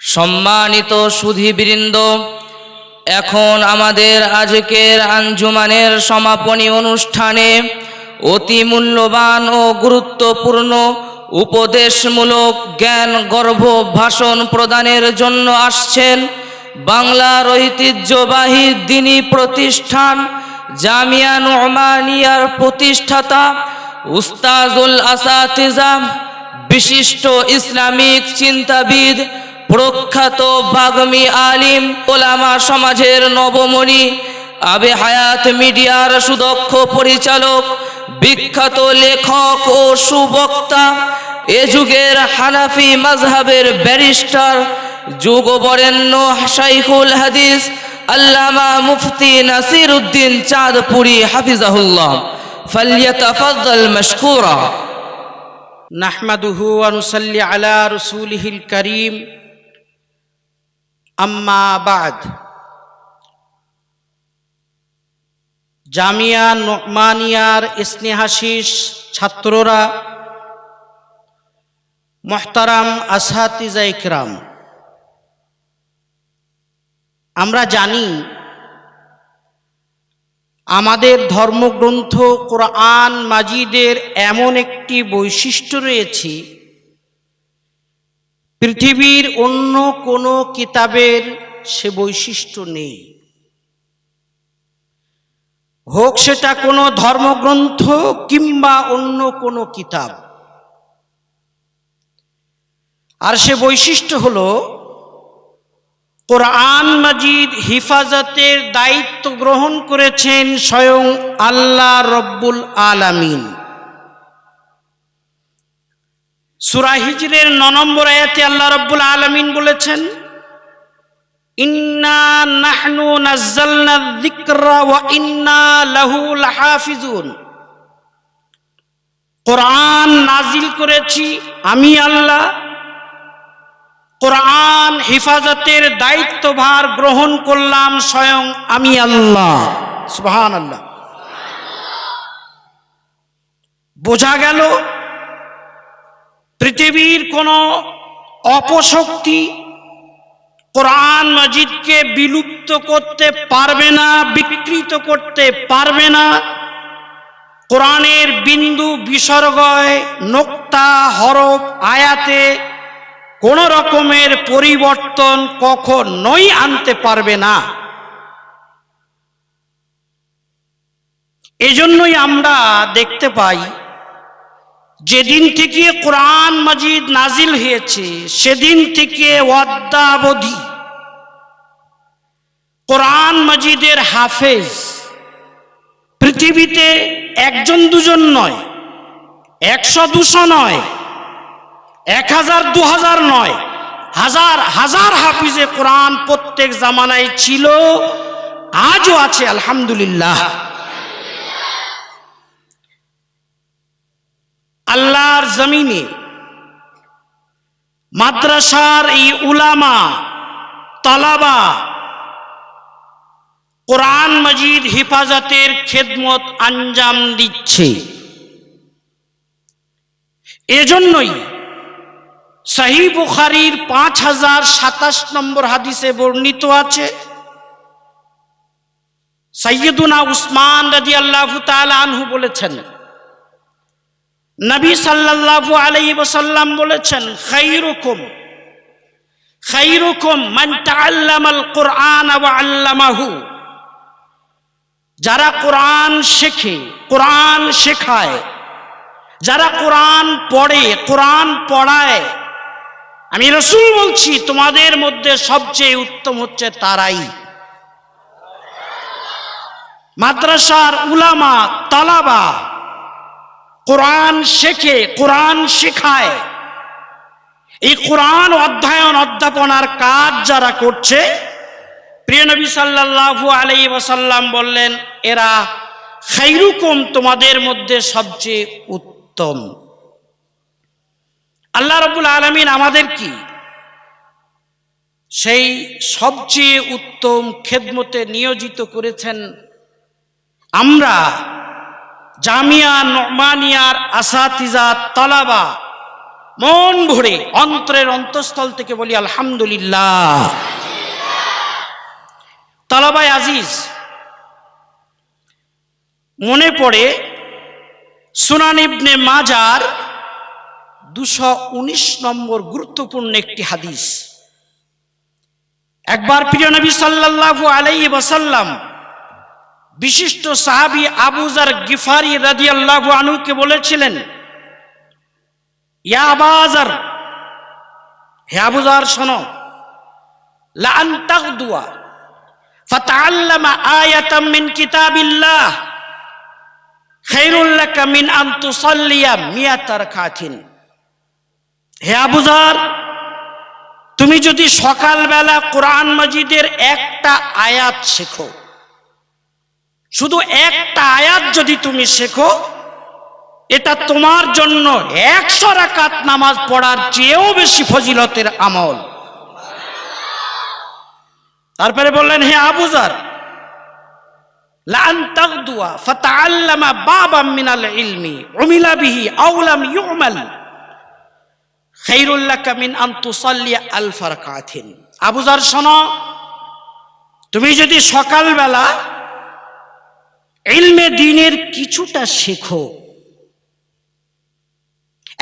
সম্মানিত সুধীবৃন্দ, এখন আমাদের আজকের আঞ্জুমানের সমাপনী অনুষ্ঠানে অতি মূল্যবান ও গুরুত্বপূর্ণ উপদেশমূলক জ্ঞান গর্ভ ভাষণ প্রদানের জন্য আসছেন বাংলার ঐতিহ্যবাহী দিনী প্রতিষ্ঠান জামিয়া নোমানিয়ার প্রতিষ্ঠাতা উস্তাজুল আসাতিজাম বিশিষ্ট ইসলামিক চিন্তাবিদ প্রখ্যাত বাগমি আলিম ওলামা সমাজের নবমণি, আবে হায়াত মিডিয়ার সুদক্ষ পরিচালক, বিখ্যাত লেখক ও সুবক্তা, এ যুগের হানাফি মাজহাবের ব্যারিস্টার, যুগবরেণ্য শাইফুল হাদিস, আল্লামা মুফতি নাসির উদ্দিন চাঁদপুরি হাফিজাহুল্লাহ। ফালিয়াতাফাদ্দাল মশকুরা। নাহমাদুহু ওয়া নুসাল্লি আলা রাসূলিহিল কারীম। আম্মা বাদ। জামিয়া নোমানিয়ার স্নেহাশিস ছাত্ররা, মহতারাম আসাতিজা ইকরাম। আমরা জানি, আমাদের ধর্মগ্রন্থ কোরআন মাজিদের এমন একটি বৈশিষ্ট্য রয়েছে পৃথিবীর অন্য কোনো কিতাবের সে বৈশিষ্ট্য নেই। হোক সেটা কোনো ধর্মগ্রন্থ কিংবা অন্য কোনো কিতাব। আর সে বৈশিষ্ট্য হলো, কোরআন মাজিদ হিফাজতের দায়িত্ব গ্রহণ করেছেন স্বয়ং আল্লাহ রব্বুল আলামিন। সুরা হিজরের ন নম্বর আয়াতে আল্লাহ রব্বুল আলামিন বলেছেন, ইন্না নাহনু ইন্না লাহু লাহাফিজুন। নাজিল করেছি আমি আল্লাহ। কোরআন হেফাজতের দায়িত্বভার গ্রহণ করলাম স্বয়ং আমি আল্লাহ। সুবহান আল্লাহ বোঝা গেল পৃথিবীর কোনো অপশক্তি কোরআন মজিদকে বিলুপ্ত করতে পারবে না, বিকৃত করতে পারবে না। কোরআনের বিন্দু বিসর্গয়, নোক্তা, হরফ, আয়াতে কোন রকমের পরিবর্তন কখনোই আনতে পারবে না। এজন্যই আমরা দেখতে পাই যেদিন থেকে কোরআন মাজিদ নাজিল হয়েছে, সেদিন থেকে অদ্যাবধি কোরআন মাজিদের হাফেজ পৃথিবীতে একজন দুজন নয়, একশো দুশো নয়, এক হাজার দু হাজার নয়, হাজার হাজার হাফিজে কোরআন প্রত্যেক জামানায় ছিল, আজও আছে, আলহামদুলিল্লাহ। আল্লাহর জমিনে মাদ্রাসার এই উলামা, তালাবা, কোরআন মজিদ হেফাজতের খেদমত আঞ্জাম দিচ্ছে। এজন্যই সাহি বুখারির পাঁচ হাজার সাতাশ নম্বর হাদিসে বর্ণিত আছে সৈয়দুনা উসমান রাজি আল্লাহ আনহু বলেছেন নবী সাল্লাল্লাহু আলাইহি ওয়াসাল্লাম বলেছেন খাইরুকুম খাইরুকুম মান তাআল্লামাল কুরআন ওয়া আল্লামাহু। যারা কোরআন শেখে, কোরআন শেখায়, যারা কোরআন পড়ে, কোরআন পড়ায়, আমি রসুল বলছি, তোমাদের মধ্যে সবচেয়ে উত্তম হচ্ছে তারাই। মাদ্রাসার উলামা, তালাবা কোরআন শেখে, কোরআন শেখায়। এই কোরআন অধ্যয়ন, অধ্যাপনার কাজ যারা করছে, প্রিয় নবী সাল্লাল্লাহু আলাইহি ওয়াসাল্লাম বললেন, এরা খাইরুকুম তোমাদের মধ্যে সবচেয়ে উত্তম। আল্লাহ রবুল আলমিন আমাদের কি? সেই সবচেয়ে উত্তম খেদমতে নিয়োজিত করেছেন। আমরা জামিয়া, নমানিয়ার আসাতিজা, তলাবা, মন ভরে অন্তরের অন্তঃস্থল থেকে বলি, আলহামদুলিল্লাহ। তালাবাই আজিজ, মনে পড়ে সুনান ইবনে মাজার দুশো উনিশ নম্বর গুরুত্বপূর্ণ একটি হাদিস। একবার প্রিয় নবী সাল্লাল্লাহু আলাইহি ওয়াসাল্লাম বিশিষ্ট সাহাবী আবুজার গিফারি রাদিয়াল্লাহু আনহুকে বলেছিলেন, ইয়া আবাজার হে আবুজার শোনো লা আন তাগদুয়া, ফাতাআল্লামা আয়াতাম কিতাবিল্লাহ খায়রুল লাকা আন তুসাল্লিয়া মিয়াতা রাকাতিন। হে আবুজার তুমি যদি সকালবেলা কোরআন মজিদের একটা আয়াত শেখো শুধু একটা আয়াত যদি তুমি শেখো, এটা তোমার জন্য একশো রাকাত নামাজ পড়ার চেয়েও বেশি ফজিলতের আমল। তারপরে বললেন, হে আবুজার আবুজার শোনো, তুমি যদি সকালবেলা ইলমে দিনের কিছুটা শেখো।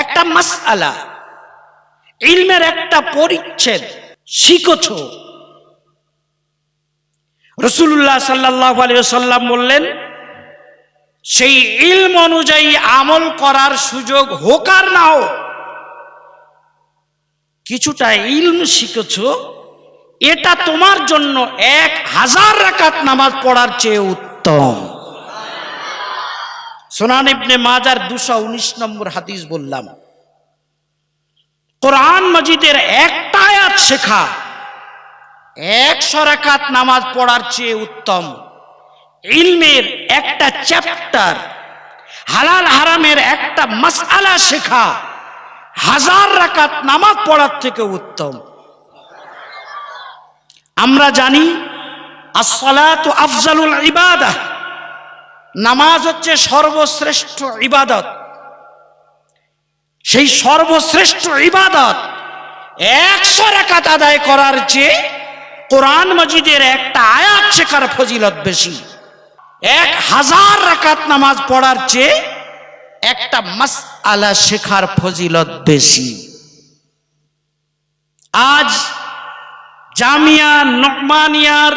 একটা মাসআলা, ইলমের একটা পরিচ্ছেদ শিখছ। রসুল্লাহ সাল্লাহ সাল্লাম বললেন, সেই ইলম অনুযায়ী আমল করার সুযোগ হোক আর না হোক, কিছুটা ইলম শিখেছ, এটা তোমার জন্য এক হাজার রাকাত নামাজ পড়ার চেয়ে উত্তম। সোনান ইবনে মাজার দুশো উনিশ নম্বর হাদিস বললাম, কোরআন মজিদের একটা আয়াত শেখা, একশো রাকাত নামাজ পড়ার চেয়ে উত্তম, ইলমের একটা চ্যাপ্টার, হালাল হারামের একটা মাসআলা শেখা, হাজার রাকাত নামাজ পড়ার থেকে উত্তম। আমরা জানি, আসসালাতু আফজালুল ইবাদাহ নামাজ হচ্ছে সর্বশ্রেষ্ঠ ইবাদত। সেই সর্বশ্রেষ্ঠ ইবাদত একশো রাকাত আদায় করার চেয়ে কোরআন মজিদের একটা আয়াত শেখার ফজিলত বেশি। এক হাজার রাকাত নামাজ পড়ার চেয়ে একটা মাস আলা শেখার ফজিলত বেশি। আজ জামিয়া, নকমানিয়ার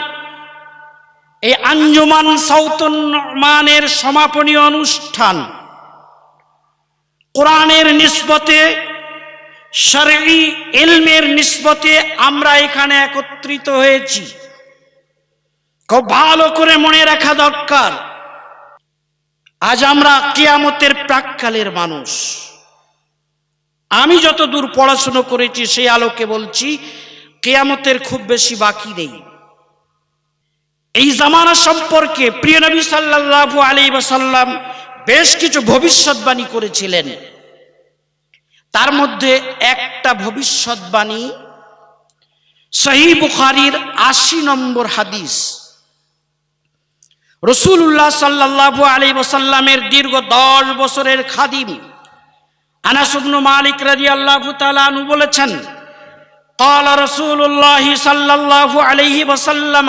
এই আঞ্জুমান সাউতুন নকমানের সমাপনী অনুষ্ঠান কোরআনের নিসবতে শরঈ ইলমের নিসবতে আমরা এখানে একত্রিত হয়েছি। খুব ভালো করে মনে রাখা দরকার, আজ আমরা কিয়ামতের প্রাককালের মানুষ। আমি যত দূর পড়াশুনো করেছি সেই আলোকে বলছি, কেয়ামতের খুব বেশি বাকি নেই। এই জামানা সম্পর্কে প্রিয় নবী সাল্লাল্লাহু আলাইহি ওয়াসাল্লাম বেশ কিছু ভবিষ্যৎবাণী করেছিলেন তার মধ্যে একটা ভবিষ্যৎবাণী সহি বুখারির আশি নম্বর হাদিস রসুল্লাহ সাল্লাল্লাহু আলাইহি ওয়াসাল্লামের দীর্ঘ দশ বছরের খাদিম আনাস ইবনু মালিক রাদিয়াল্লাহু তাআলা আনহু বলেছেন قال رسول الله صلى الله عليه وسلم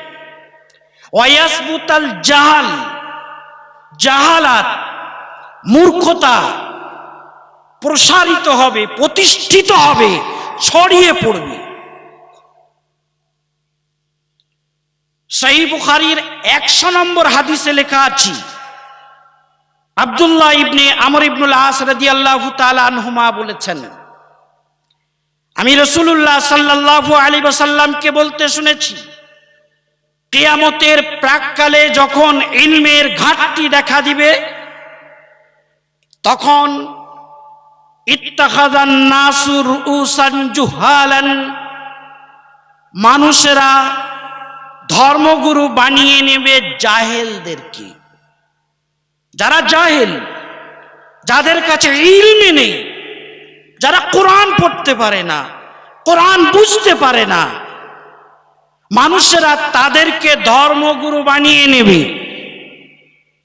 ওয়াসবুতাল জাহাল, জাহালাত মূর্খতা প্রসারিত হবে, প্রতিষ্ঠিত হবে, ছড়িয়ে পড়বে। সহি বুখারির একশো নম্বর হাদিসে লেখা আছে, আবদুল্লাহ ইবনে আমর ইবনুল আস রাদি আল্লাহ আনহুমা বলেছেন, আমি রসুল্লাহ সাল্লাল্লাহু আলী সাল্লামকে বলতে শুনেছি কেয়ামতের প্রাককালে যখন ইলমের ঘাটতি দেখা দিবে, তখন ইত্তাখাদান মানুষেরা ধর্মগুরু বানিয়ে নেবে জাহেলদেরকে। যারা জাহেল, যাদের কাছে ইলমে নেই, যারা কোরআন পড়তে পারে না, কোরআন বুঝতে পারে না মানুষেরা তাদেরকে ধর্মগুরু বানিয়ে নেবে।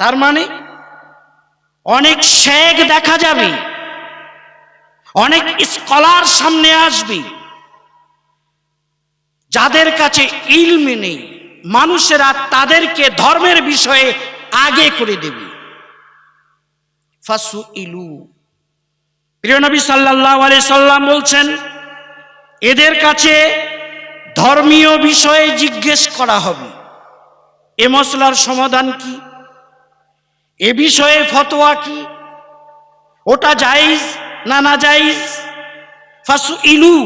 তার মানে অনেক শেখ দেখা যাবে, অনেক স্কলার সামনে আসবে, যাদের কাছে ইলমে নেই, মানুষেরা তাদেরকে ধর্মের বিষয়ে আগে করে দেবে। ফাসু ইলু প্রিয় নবী সাল্লাল্লাহু আলাইহি সাল্লাম বলছেন, এদের কাছে ধর্মীয় বিষয়ে জিজ্ঞেস করা হবে। এ মশলার সমাধান কি? এ বিষয়ে ফতোয়া কি? ওটা জায়েজ না না জায়েজ? ফাসু ইলু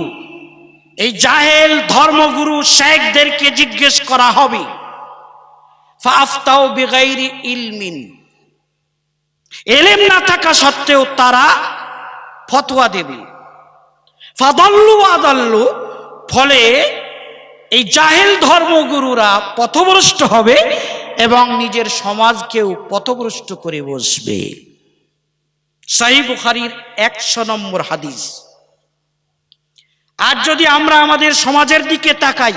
এই জাহেল ধর্মগুরু শেখদেরকে জিজ্ঞেস করা হবে। ফাফতাও বেগাইরি ইলমিন। এলেম না থাকা সত্ত্বেও তারা ফতোয়া দেবে। ফাদল্লু আদাল্লু ফলে এই জাহেল ধর্মগুরুরা পথভ্রষ্ট হবে এবং নিজের সমাজকেও পথভ্রষ্ট করে বসবে। সাহি বুখারির একশো নম্বর হাদিস। আর যদি আমরা আমাদের সমাজের দিকে তাকাই,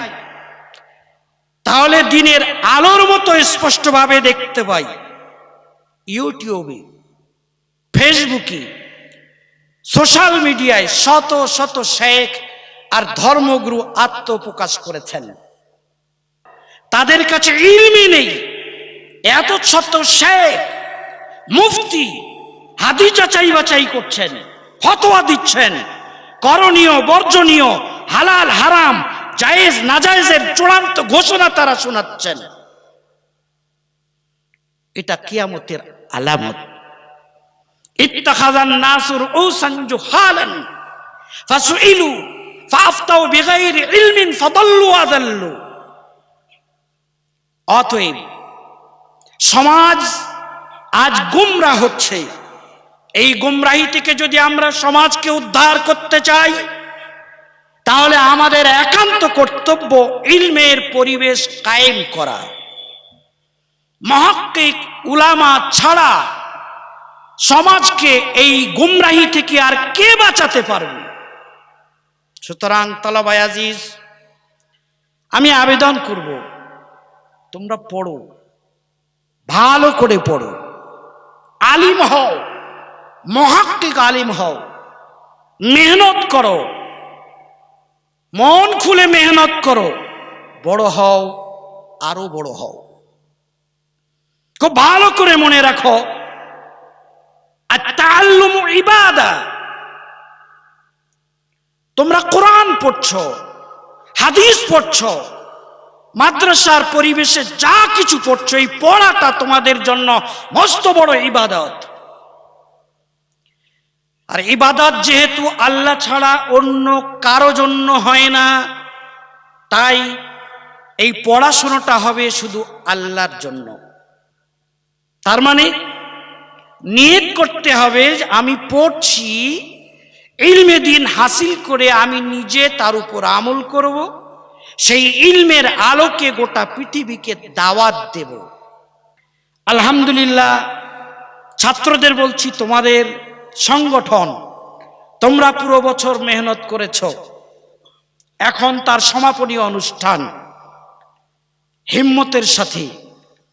তাহলে দিনের আলোর মতো স্পষ্টভাবে দেখতে পাই। ইউটিউবে, ফেসবুকে, সোশ্যাল মিডিয়ায় শত শত শেখ আর ধর্মগুরু আত্মপ্রকাশ করেছেন। তাদের কাছে ইলমি নেই। এত শত শেখ মুফতি হাদি যাচাই বাছাই করছেন, ফতোয়া দিচ্ছেন, করণীয়, বর্জনীয়, হালাল, হারাম, জায়েজ, নাজায়েজের চূড়ান্ত ঘোষণা তারা শোনাচ্ছেন। এটা কিয়ামতের আলামত। ইত্তাখাযান নাসুর ও উসান জুহালান ফাসুইলু অতএব সমাজ আজ গুমরা হচ্ছে। এই গুমরাহি থেকে যদি আমরা সমাজকে উদ্ধার করতে চাই, তাহলে আমাদের একান্ত কর্তব্য ইলমের পরিবেশ কায়েম করা। মহাক্কিক উলামা ছাড়া সমাজকে এই গুমরাহি থেকে আর কে বাঁচাতে পারবে? সুতরাং তলাবাই আজিজ, আমি আবেদন করব, তোমরা পড়ো, ভালো করে পড়ো, আলিম হও, মহাক্কিক আলিম হও, মেহনত করো, মন খুলে মেহনত করো, বড় হও, আরও বড় হও। খুব ভালো করে মনে রাখো আর তাল্লুম ইবাদা তোমরা কোরআন পড়ছো, হাদিস পড়ছ, মাদ্রাসার পরিবেশে যা কিছু পড়ছো, এই পড়াটা তোমাদের জন্য মস্ত বড় ইবাদত। আর ইবাদত যেহেতু আল্লাহ ছাড়া অন্য কারও জন্য হয় না, তাই এই পড়াশোনাটা হবে শুধু আল্লাহর জন্য। তার মানে নিয়ত করতে হবে যে আমি পড়ছি ইলমে দিন হাসিল করে আমি নিজে তার উপর আমল করব, সেই ইলমের আলোকে গোটা পৃথিবীকে দাওয়াত দেব। আলহামদুলিল্লাহ, ছাত্রদের বলছি, তোমাদের সংগঠন তোমরা পুরো বছর মেহনত করেছ। এখন তার সমাপনী অনুষ্ঠান। হিম্মতের সাথে,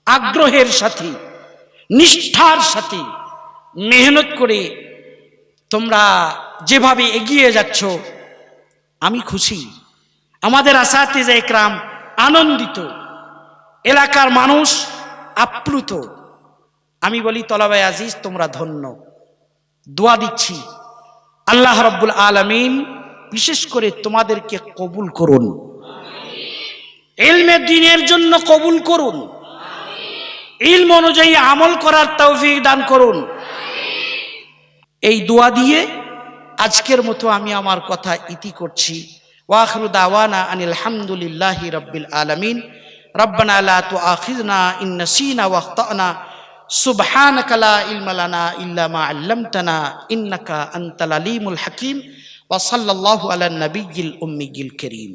আগ্রহের সাথে, নিষ্ঠার সাথে মেহনত করে তোমরা যেভাবে এগিয়ে যাচ্ছ, আমি খুশি। আমাদের আসাতিজা একরাম আনন্দিত। এলাকার মানুষ আপ্লুত। আমি বলি, তলাবাই আজিজ, তোমরা ধন্য। দোয়া দিচ্ছি। আল্লাহ রব্বুল আলমিন বিশেষ করে তোমাদেরকে কবুল করুন। এলমে দিনের জন্য কবুল করুন। ইলম অনুযায়ী আমল করার তৌফিক দান করুন। এই দোয়া দিয়ে আজকের মতো আমি আমার কথা ইতি করছি। ওয়াখরু দাওয়ানা আনিল হামদুলিল্লাহি রব্বিল আলমিন। রব্বানা লা তুআখিযনা ইন নাসিনা ওয়া আখতানা সুবহানাকা লা ইলমা লানা ইল্লা মা আল্লামতানা। ইন্নাকা আনতাল আলিমুল হাকিম। ওয়া সাল্লাল্লাহু আলা নাবিয়্যিল উম্মিয়্যিল কারীম।